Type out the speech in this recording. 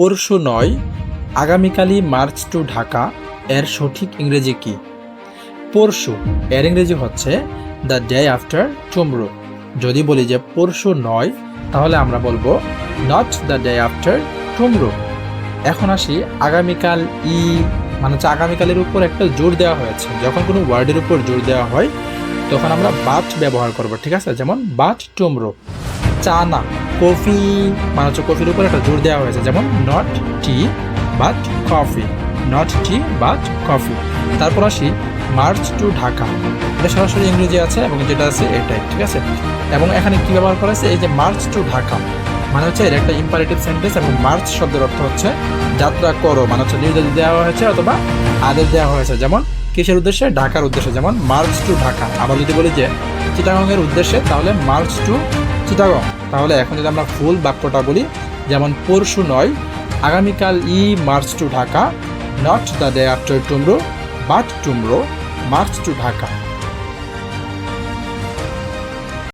পরশু নয়, আগামীকালই March to Dhaka, এর সঠিক ইংরেজি কি? পরশু, এর ইংরেজি হচ্ছে, দ্য ডে আফটার টুমরো। যদি বলি যে পরশু নয়, তাহলে আমরা বলব, not the day after tomorrow. এখন আসি, আগামীকাল ই মানে হচ্ছে আগামীকালের উপর একটা জোর দেওয়া হয়েছে। যখন কোনো ওয়ার্ডের উপর জোর দেওয়া হয়, তখন আমরা বাট ব্যবহার করব, ঠিক আছে? যেমন, বাট টুমরো। চা না। কফি মানে হচ্ছে কফির উপর একটা জোর দেওয়া হয়েছে, যেমন not tea but coffee not tea but coffee তারপর আসি মার্চ টু ঢাকা। এটা সরাসরি ইংরেজি আছে এবং যেটা আছে এটাই, ঠিক আছে? এবং এখানে কী ব্যবহার করা হয়েছে? এই যে মার্চ টু ঢাকা মানে হচ্ছে এর একটা ইম্পারেটিভ সেন্টেন্স এবং মার্চ শব্দের অর্থ হচ্ছে যাত্রা করো মানে হচ্ছে নির্দেশ দেওয়া হয়েছে অথবা আদেশ দেওয়া হয়েছে। যেমন কিসের উদ্দেশ্যে? ঢাকার উদ্দেশ্যে। যেমন মার্চ টু ঢাকা। আবার যদি বলি যে চিটাগংয়ের উদ্দেশ্যে, তাহলে মার্চ টু চিটাগং তাহলে এখন যদি আমরা ফুল বাক্যটা বলি, যেমন, পরশু নয়, আগামীকাল ই March to Dhaka, not the day after tomorrow, but tomorrow, March to Dhaka.